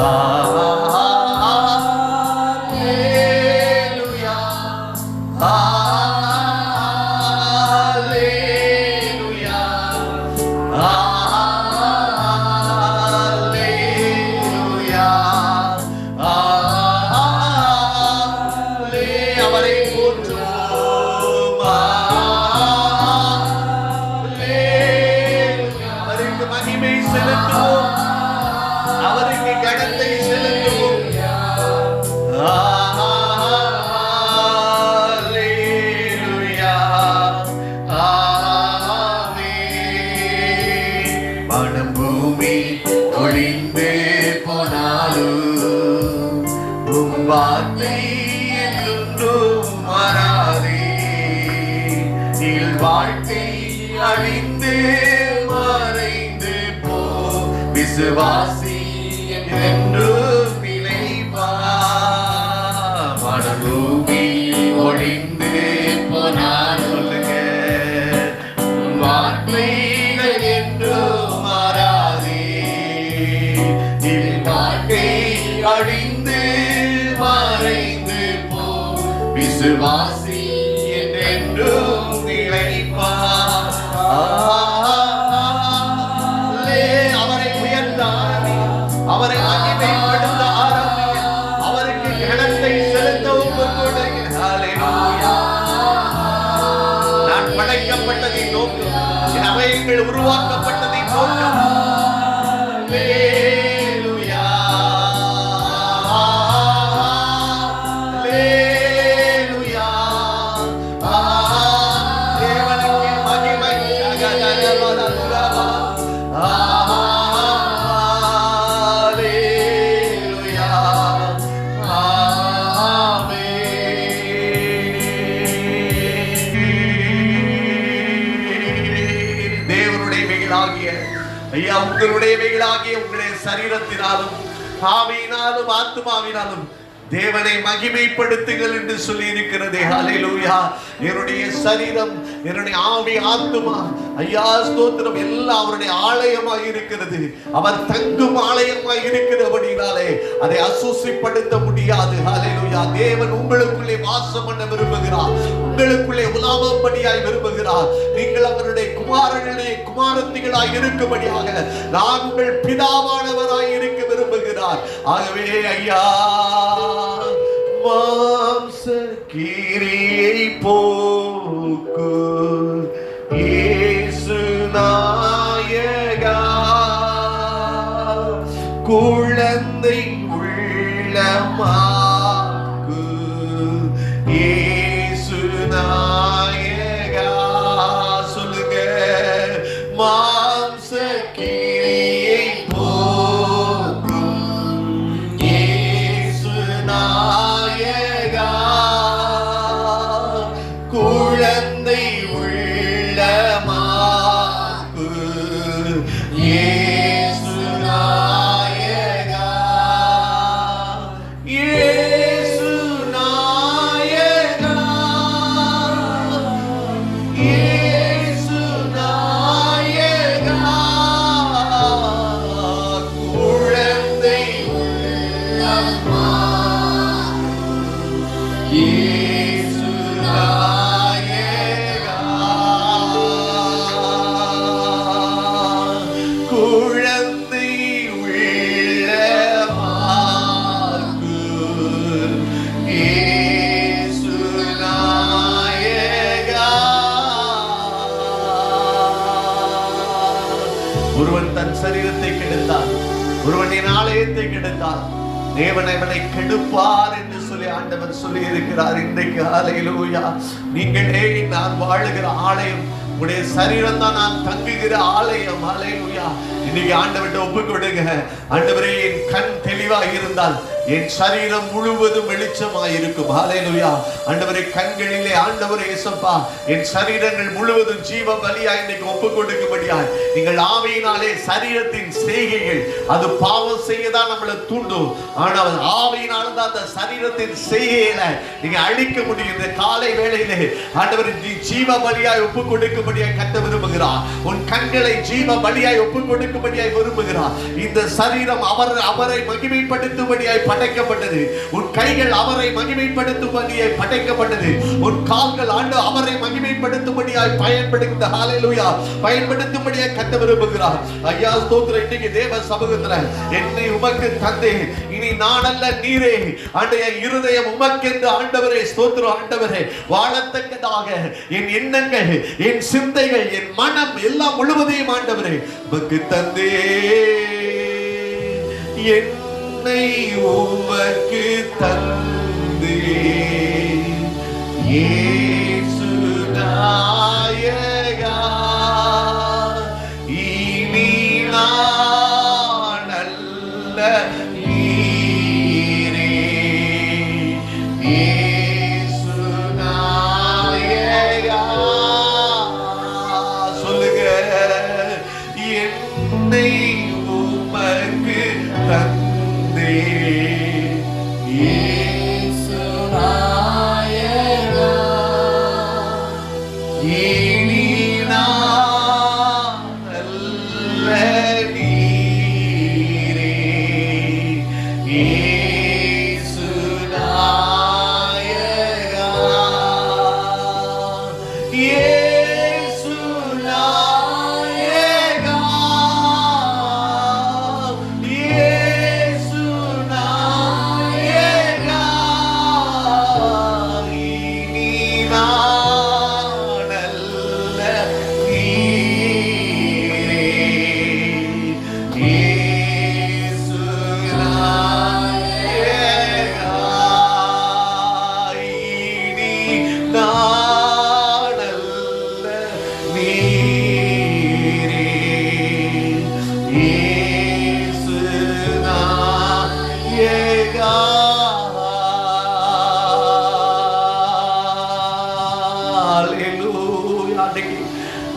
அவரை என்றும் மாறாதே இல் வாழ்க்கை அழிந்து மறைந்து போ. விசுவாசி என்று நிலைப்பா மனபூமி ஒளிந்து போனால் சொல்லுங்க. வார்த்தைகள் என்றும் மாறாதே இல் வாழ்க்கை அழிந்து விசுவாசி என்றென்றும் நிலைப்பார். அவரை உயர்ந்த ஆரம்பி அவரை மகிமைப்படுத்த ஆரம்பி அவருக்கு கணத்தை செலுத்த நான் படைக்கப்பட்டதை என் உருவாக்கப்பட்டதை நோக்கம். ஐயா உங்களுடைய சரீரத்தினாலும் ஆவியினாலும் ஆத்மாவினாலும் தேவனை மகிமைப்படுத்துங்கள் என்று சொல்லி இருக்கிறதே ஹalleluya என்னுடைய சரீரம் என்னுடைய ஆவி ஆத்மா ஐயா ஸ்தோத்திரம் எல்லாம் அவருடைய ஆலயமாய் இருக்கிறது. அவர் தங்கும் ஆலயமாய் இருக்கிறபடினாலே அதை அசூசிப்படுத்த முடியாது. ஹalleluya தேவன் உங்களுக்குள்ளே வாசம் பண்ண விரும்புகிறார். உங்களுக்குள்ளே உலாவும்படியாய் விரும்புகிறார். நீங்கள் அவருடைய குமாரனுடைய குமாரத்திகளாய் இருக்கும்படியாக நான் உங்கள் பிதாவானவராய் இருக்க விரும்புகிறார் ஆகவே ஐயா மாம்ச கீரியை போ சரீரத்தை கெடுத்தான் ஒருவனின் ஆலயத்தை கெடுத்தார். தேவன் அவனை கெடுப்பார் என்று சொல்லி ஆண்டவர் சொல்லி இருக்கிறார் இன்றைக்கு ஆலையிலூயா நீங்களே நான் வாழுகிற ஆலயம் உடைய சரீரம் தான் நான் தங்குகிற ஆலயம். ஆலையிலூயா இன்னைக்கு ஆண்டவர்கிட்ட ஒப்பு கொடுங்க ஆண்டவரே என் கண் தெளிவாக இருந்தால் என் சரீரம் முழுவதும் வெளிச்சமாய் இருக்கும். ஹalleluya ஆண்டவரே கண்களிலே ஆண்டவரே இயேசப்பா என் சரீரங்கள் முழுவதும் ஜீவ பலியாய் இன்னைக்கு ஒப்பு கொடுக்கும்படியாய் நீங்கள் ஆவியினாலே சரீரத்தின் செய்கைகள் அது பாவம் செய்யதான் நம்மளை தூண்டும். ஆனால் ஆவியினால தான் அந்த சரீரத்தின் செய்கையில நீங்க அழிக்க முடியும். இந்த காலை வேளையிலே ஆண்டவர் நீ ஜீவ பலியாய் ஒப்பு கொடுக்கும்படியாய் கத்த விரும்புகிறார். உன் கண்களை ஜீவ பலியாய் ஒப்பு கொடுக்கும்படியாய் விரும்புகிறார். இந்த சரீரம் அவர் அவரை மகிமைப்படுத்தும்படியாய் படைக்கப்பட்டது. உன் கைகள் அவரை மகிமைப்படுத்தும்படியாய் படைக்கப்பட்டது. உன் கால்கள் ஆண்டு அவரை மகிமைப்படுத்தும்படியாய் பயன்படுத்த ஹalleluya பயன்படுத்தும்படியாய் கத்த விரும்புகிறார். ஐயா ஸ்தோத்திரம். இன்னைக்கு தேவ சமூகத்துல என்னை உமக்கு தந்தே. இனி நான் அல்ல நீரே. ஆண்டைய இருதயம் உமக்கென்று ஆண்டவரே ஸ்தோத்திரம் ஆண்டவரே. வாழத்தக்கதாக என் எண்ணங்கள் என் சிந்தைகள் என் மனம் எல்லாம் முழுவதையும் ஆண்டவரே உமக்கு தந்தே. என் என்னை உமக்கு தந்தே ஏ இனி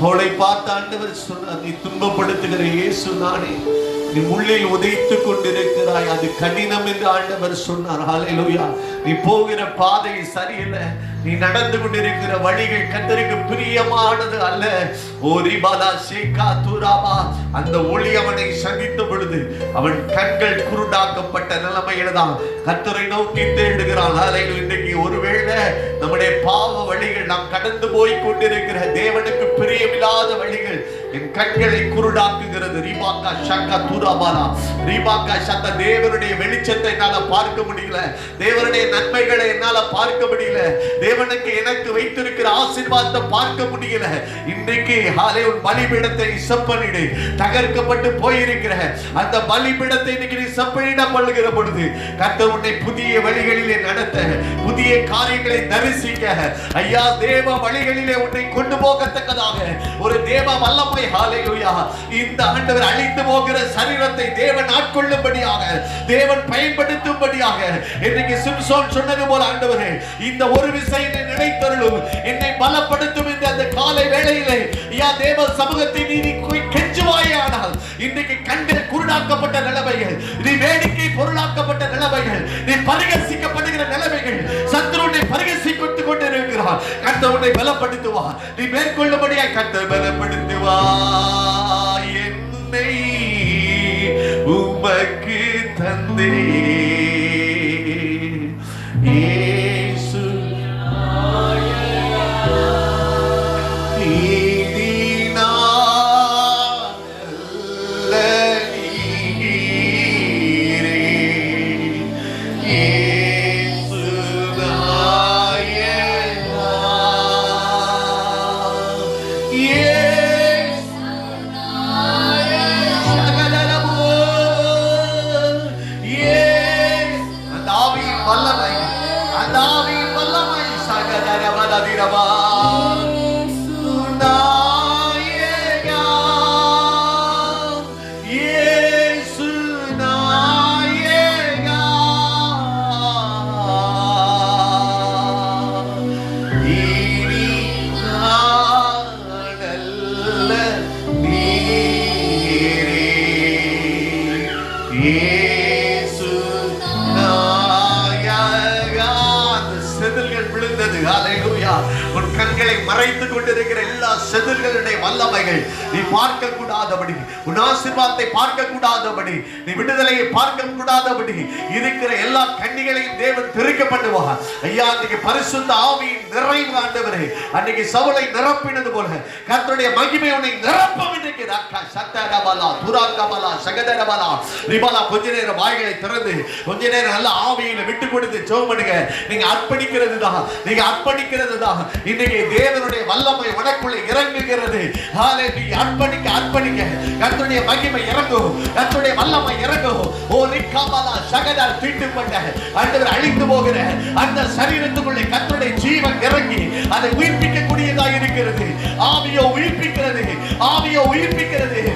அவளை பார்த்த ஆண்டவர் சொன்னார் நீ துன்பப்படுத்துகிற இயேசு நானே. நீ உள்ளில் உதைத்து கொண்டிருக்கிறாய். அது கடினம் என்று ஆண்டவர் சொன்னார். ஹalleluya. நீ போகிற பாதை சரியில்லை. நீ நடந்து கொண்டிருக்கிற வழிகள் கத்தருக்கு பிரியமானது அல்ல. ஓரி ரிபாலா ஷேகா துராபா. அந்த ஒளி அவனை சந்தித்த பொழுது அவன் கண்கள் குருடாக்கப்பட்ட நிலைமையில தான் கத்தரை நோக்கி தேடுகிறான். ஹalleluya. இன்றைக்கு ஒருவேளை நம்முடைய பாவ வழிகள் நாம் கடந்து போய் கொண்டிருக்கிற தேவனுக்கு பிரியமில்லாத வழிகள் என் கண்களை குருடாக்குகிறது. ரீபாக்கா ஷக்கா தூராபாலா. ரீபாக்கா சத்த தேவனுடைய வெளிச்சத்தை என்னால பார்க்க முடியல. தேவனுடைய நன்மைகளை என்னால பார்க்க முடியல. தேவனுக்கு எனக்கு வைத்திருக்கிற ஆசீர்வாதத்தை பார்க்க முடியல. இன்றைக்கு ஹாலே உன் பலிபீடத்தை செப்பனிடு. தகர்க்கப்பட்டு போயிருக்கிற அந்த பலிபீடத்தை இன்னைக்கு நீ செப்பனிட பண்ணுகிற பொழுது கத்த உன்னை புதிய வழிகளிலே நடத்த புதிய காரியங்களை தரிசிக்க ஐயா தேவ வழிகளிலே உன்னை கொண்டு போகத்தக்கதாக. ஒரு தேவ வல்லமை ஹalleluya இந்த ஆண்டவர் அழித்து போகிற சரீரத்தை தேவன் ஆட்கொள்ளும்படியாக தேவன் பயன்படுத்தும்படியாக. இன்னைக்கு சிம்சோன் சொன்னது போல ஆண்டவரே இந்த ஒரு விசை நினைத்தருளும். என்னை பலப்படுத்தும் என்று அந்த காலை வேளையிலே. ஐயா தேவ சமூகத்தை நீதி நீ கொய் கெஞ்சுவாயானால் இன்றைக்கு கண்கள் குருடாக்கப்பட்ட நிலைமைகள் நீ வேடிக்கை பொருளாக்கப்பட்ட நிலைமைகள் நீ பரிகசிக்கப்படுகிற நிலைமைகள் சத்ரு கர்த்தர் உன்னை பலப்படுத்துவா. நீ மேற்கொள்ளும்படியாய் கர்த்தர் பலப்படுத்துவா. என்னை உமக்கு தந்தே. Aleluia. ஹalleluya உன் கண்களை மறைத்துக் கொண்டிருக்கிற எல்லா செதில்களுடைய வல்லமைகள். நீ பார்க்க கூடாதபடி உன் ஆசீர்வாதத்தை பார்க்க கூடாதபடி நீ விடுதலையை பார்க்க கூடாதபடி இருக்கிற எல்லா கண்ணிகளையும் தேவன் திருக்க பண்ணுவார் ஐயா அன்னைக்கு பரிசுத்த ஆவியின் நிறைவு ஆண்டவரே அன்னைக்கு சவுளை நிரப்பினது போல கர்த்தருடைய மகிமை உன்னை நிரப்பம் இன்றைக்கு. ரக்கா சத்தரபலா துராக்கபலா சகதரபலா ரிபலா கொஞ்ச நேரம் வாய்களை திறந்து கொஞ்ச நேரம் நல்ல ஆவியில விட்டு கொடுத்து ஜெபம் பண்ணுங்க. நீங்க அர்ப்பணிக்கிறது தான் நீங்க அர்ப்பணிக்கிறது தான் இன்னைக்கு தேவனுடைய வல்லமை உனக்குள்ளே இறங்குகிறது. ஹalleluya அர்ப்பணிக்க அர்ப்பணிக்க. கத்துடைய மகிமை இறங்கும். கத்துடைய வல்லமை இறங்கும். ஓ ரிக்காமலா சகதால் தீட்டுப்பட்ட. அந்தவர் அழிந்து போகிற. அந்த சரீரத்துக்குள்ளே கத்துடைய ஜீவன் இறங்கி அதை உயிர்ப்பிக்கக்கூடியதாக இருக்கிறது. ஆவியோ உயிர்ப்பிக்கிறது. ஆவியோ உயிர்ப்பிக்கிறது.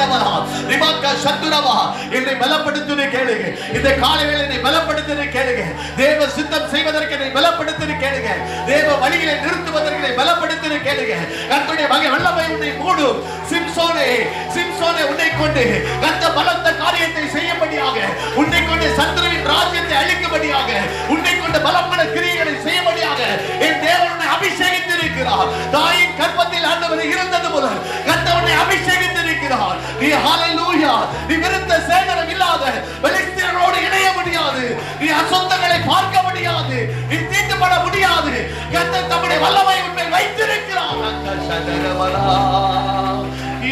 ரக்கதரபலா ரிமாக்கா சத்துரவா என்னை பலப்படுத்தினு கேளுங்க. இந்த காலையில் என்னை பலப்படுத்தினு கேளுங்க. தேவ சித்தம் செய்வதற்கு என்னை பலப்படுத்தினு கேளுங்க. தேவ வழிகளை நிறுத்துவதற்கு என்னை பலப்படுத்தினு கேளுங்க. கர்த்தருடைய வகை வல்லமை உன்னை மூடும். சிம்சோனே சிம்சோனே உன்னை கொண்டு கர்த்த பலத்த காரியத்தை செய்யும்படியாக உன்னை கொண்டு சந்திரவின் ராஜ்யத்தை அழிக்கும்படியாக உன்னை கொண்டு பலமான கிரியைகளை செய்யும்படியாக என் தேவனுடைய உன்னை இருக்கிறார். தாயின் கற்பத்தில் ஆண்டவர் இருந்தது போல கத்தவனை உன்னை அபிஷேகித்திருக்கிறார். நீ ஹalleluya நீ விருத்த சேகரம் இல்லாத பெலிஸ்தீனரோடு இணைய முடியாது. நீ அசுத்தங்களை பார்க்க முடியாது. நீ தீட்டுப்பட முடியாது. கர்த்தர் தம்முடைய வல்லமை உண்மை வைத்திருக்கிறார்.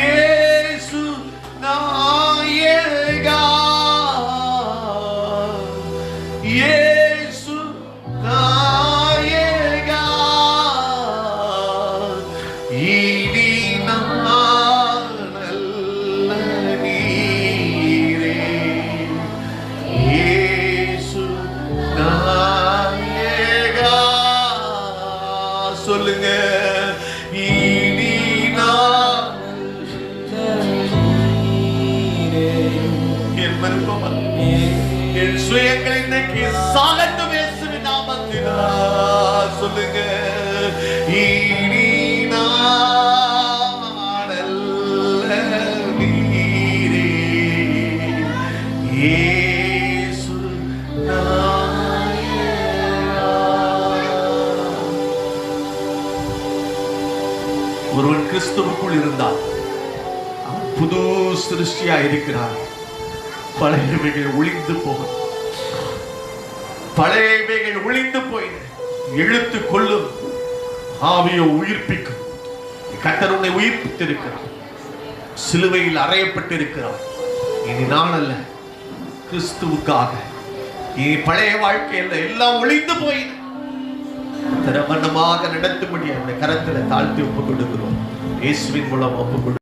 ஏ சொல்லுங்க இனி நாடல்ல நீரே. ஏசு ஒருவன் கிறிஸ்துவுக்குள் இருந்தால் புது சிருஷ்டியா இருக்கிறார் பழையவைகள் ஒளிந்து போகும். பழையவைகள் ஒளிந்து போயின. இழுத்து கொள்ளும். ஆவியை உயிர்ப்பிக்கும். கத்தர் உன்னை உயிர்ப்பித்திருக்கிறார். சிலுவையில் அறையப்பட்டிருக்கிறார். இனி நான் அல்ல கிறிஸ்துவுக்காக. இனி பழைய வாழ்க்கையில் எல்லாம் ஒளிந்து போய் திரமணமாக நடத்தும்படி அந்த கரத்தில் தாழ்த்தி ஒப்புக் கொடுக்கிறோம் இயேசுவின் மூலம் ஒப்புக் கொடு